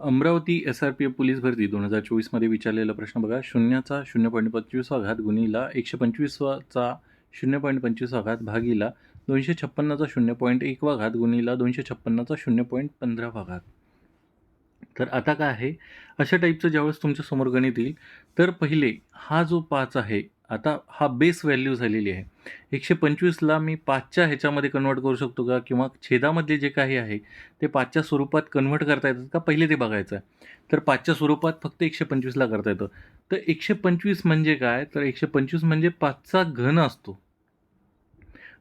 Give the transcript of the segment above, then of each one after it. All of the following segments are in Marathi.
Amravati S R P F police भरती दोन हजार चोवीसमध्ये विचारलेला प्रश्न बघा. शून्याचा शून्य पॉईंट पंचवीसवा घात गुणीला एकशे पंचवीसवाचा शून्य पॉईंट पंचवीसवा घात भागीला दोनशे छप्पन्नचा शून्य पॉईंट एकवा घात गुणीला दोनशे छप्पन्नचा शून्य पॉईंट पंधरावा घात तर आता काय आहे? अशा टाईपचं ज्यावेळेस तुमच्यासमोर गणित येईल तर पहिले हा जो पाच आहे आता हा बेस व्हॅल्यू झालेली आहे. एकशे पंचवीसला मी पाचच्या ह्याच्यामध्ये कन्वर्ट करू शकतो का? किंवा छेदामधले जे काही आहे ते पाचच्या स्वरूपात कन्वर्ट करता येतात का? पहिले ते बघायचं आहे. तर पाचच्या स्वरूपात फक्त एकशे पंचवीसला करता येतं. तर एकशे पंचवीस म्हणजे काय? तर एकशे पंचवीस म्हणजे पाचचा घन असतो.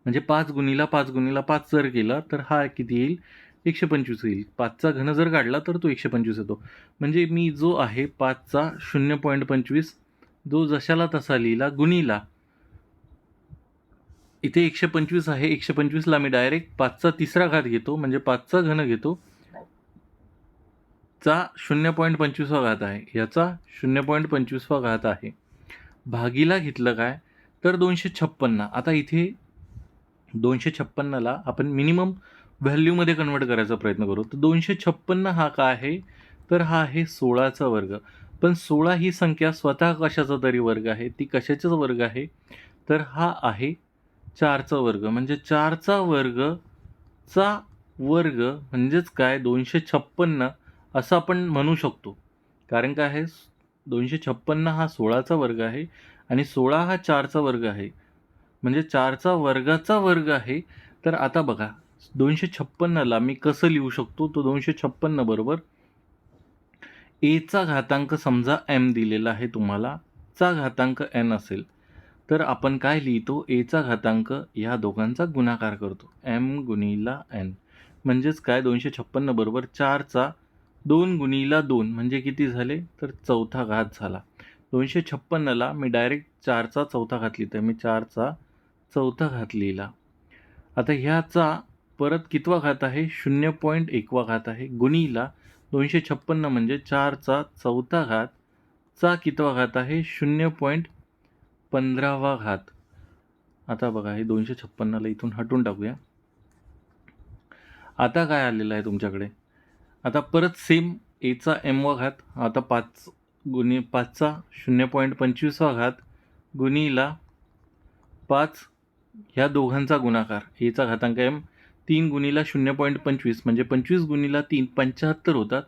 म्हणजे पाच गुणीला पाच गुणीला पाच जर केला तर हा किती येईल? एकशे पंचवीस येईल. पाचचा घन जर काढला तर तो एकशे पंचवीस येतो. म्हणजे मी जो आहे पाचचा शून्य पॉईंट पंचवीस जो जशाला तसा लिहिला गुणीला. इथे एकशे पंचवीस आहे एकशे पंचवीसला मी डायरेक्ट पाचचा तिसरा घात घेतो म्हणजे पाचचा घन घेतो. चा शून्य पॉईंट पंचवीसवा घात आहे याचा शून्य पॉईंट पंचवीसवा घात आहे. भागीला घेतलं काय? तर दोनशे छप्पन्न आता इथे दोनशे छप्पन्नला आपण मिनिमम व्हॅल्यूमध्ये कन्वर्ट करायचा प्रयत्न करू. तर दोनशे छप्पन्न हा काय आहे? तर हा आहे सोळाचा वर्ग. पण सोळा ही संख्या स्वतः कशाचा तरी वर्ग आहे? ती कशाचाच वर्ग आहे? तर हा आहे चारचा वर्ग. म्हणजे चारचा वर्ग चा वर्ग म्हणजेच काय? दोनशे छप्पन्न असं आपण म्हणू शकतो. कारण काय आहे? दोनशे छप्पन्न हा सोळाचा वर्ग आहे आणि सोळा हा चारचा वर्ग आहे. म्हणजे चारचा वर्गाचा वर्ग आहे. तर आता बघा दोनशे छप्पन्नला मी कसं लिहू शकतो? तो दोनशे छप्पन्न बरोबर एचा घातांक समजा एम दिलेला आहे तुम्हाला चा घातांक एन असेल तर आपण काय लिहितो? एचा घातांक ह्या दोघांचा गुणाकार करतो. एम गुणीला एन म्हणजेच काय? दोनशे छप्पन्न बरोबर चारचा दोन गुणीला दोन. म्हणजे किती झाले? तर चौथा घात झाला. दोनशे छप्पन्नला मी डायरेक्ट चारचा चौथा घात लिहितो. मी चारचा चौथा घात लिहिला. आता ह्याचा परत कितवा घात आहे? शून्य पॉईंट एकवा घात आहे. गुणीला दोनशे छप्पन्न म्हणजे चारचा चौथा घात. चा कितवा घात आहे? शून्य पॉईंट पंधरावा घात. आता बघा हे दोनशे छप्पन्नला इथून हटून टाकूया. आता काय आलेलं आहे तुमच्याकडे? आता परत सेम एचा एमवा घात. आता पाच गुणी पाचचा शून्य पॉईंट पंचवीसवा घात. गुणीला पाच. ह्या दोघांचा गुणाकार. एचा घातांक एम तीन गुणीला शून्य पॉईंट पंचवीस म्हणजे पंचवीस गुणीला तीन पंच्याहत्तर होतात.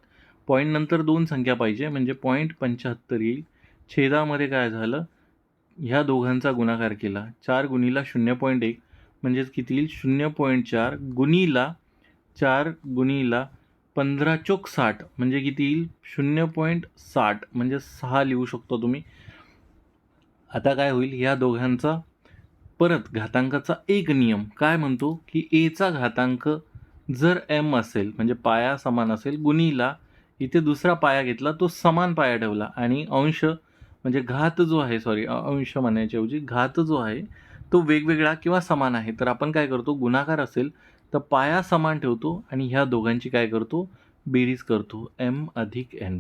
पॉईंट नंतर दोन संख्या पाहिजे म्हणजे पॉईंट पंच्याहत्तर येईल. छेदामध्ये काय झालं? ह्या दोघांचा गुणाकार केला. चार गुणीला शून्य पॉईंट एक म्हणजेच किती येईल? शून्य पॉईंट चार गुणीला चार गुणीला पंधरा चोक साठ म्हणजे किती येईल? शून्य पॉईंट साठ म्हणजे सहा लिहू शकतो तुम्ही. आता काय होईल? ह्या दोघांचा परत घातांकाचा एक नियम काय म्हणतो? की एचा घातांक जर एम असेल म्हणजे पाया समान असेल गुणीला इथे दुसरा पाया घेतला तो समान पाया ठेवला आणि अंश म्हणजे घात जो आहे सॉरी अंश म्हणायच्याऐवजी घात जो आहे तो वेगवेगळा किंवा समान आहे. तर आपण काय करतो? गुणाकार असेल तर पाया समान ठेवतो आणि ह्या दोघांची काय करतो? बेरीज करतो. एम अधिक एन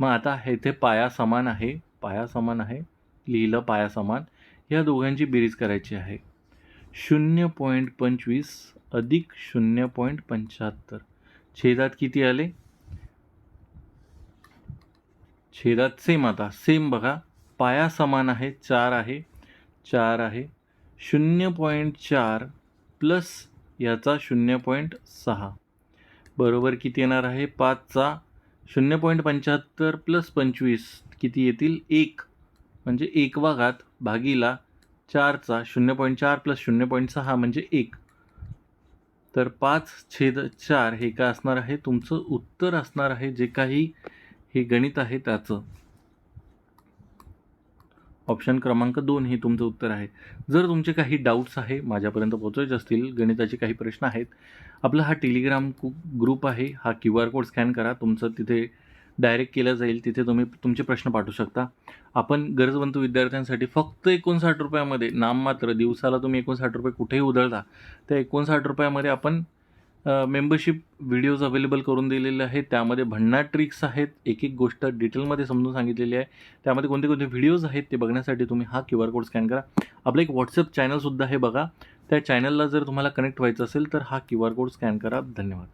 मग आता हे ते पाया समान आहे पाया समान आहे लिहिलं पाया समान. ह्या दोघांची बेरीज करायची आहे. शून्य पॉईंट पंचवीस अधिक शून्य पॉईंट पंच्याहत्तर. छेदात किती आले? छेदात सेम आता. सेम बघा. पाया समान आहे. चार आहे. चार आहे. शून्य पॉईंट चार प्लस याचा शून्य पॉईंट सहा. बरोबर किती येणार आहे? पाचचा. शून्य पॉईंट पंच्याहत्तर प्लस पंचवीस किती येतील? एक. म्हणजे एक वाघात भागीला चारचा शून्य पॉईंट चार प्लस शून्य पॉईंट सहा म्हणजे एक. तर पाच छेद चार हे काय असणार आहे? तुमचं उत्तर असणार आहे जे काही हे गणित आहे त्याचं. ऑप्शन क्रमांक दोन हे तुमचं उत्तर आहे. जर तुमचे काही डाऊट्स आहे माझ्यापर्यंत पोहोचायचे असतील गणिताचे काही प्रश्न आहेत आपला हा टेलिग्राम ग्रुप आहे हा क्यू आर कोड स्कॅन करा. तुमचं तिथे डायरेक्ट केलं जाईल तिथे तुम्ही तुमचे प्रश्न पाठवू शकता. आपण गरजवंत विद्यार्थ्यांसाठी फक्त एकोणसाठ रुपयामध्ये नाममात्र दिवसाला तुम्ही एकोणसाठ रुपये कुठेही उधळता त्या एकोणसाठ रुपयामध्ये आपण मेंबरशिप व्हिडिओज अवेलेबल करून दिलेले आहेत. त्यामध्ये भन्नाट ट्रिक्स आहेत. एक एक गोष्ट डिटेलमध्ये समजून सांगितलेली आहे. त्यामध्ये कोणते कोणते व्हिडिओज आहेत ते बघण्यासाठी तुम्ही हा क्यू आर कोड स्कॅन करा. आपलं एक व्हॉट्सअप चॅनलसुद्धा आहे बघा. त्या चॅनलला जर तुम्हाला कनेक्ट व्हायचं असेल तर हा क्यू आर कोड स्कॅन करा. धन्यवाद.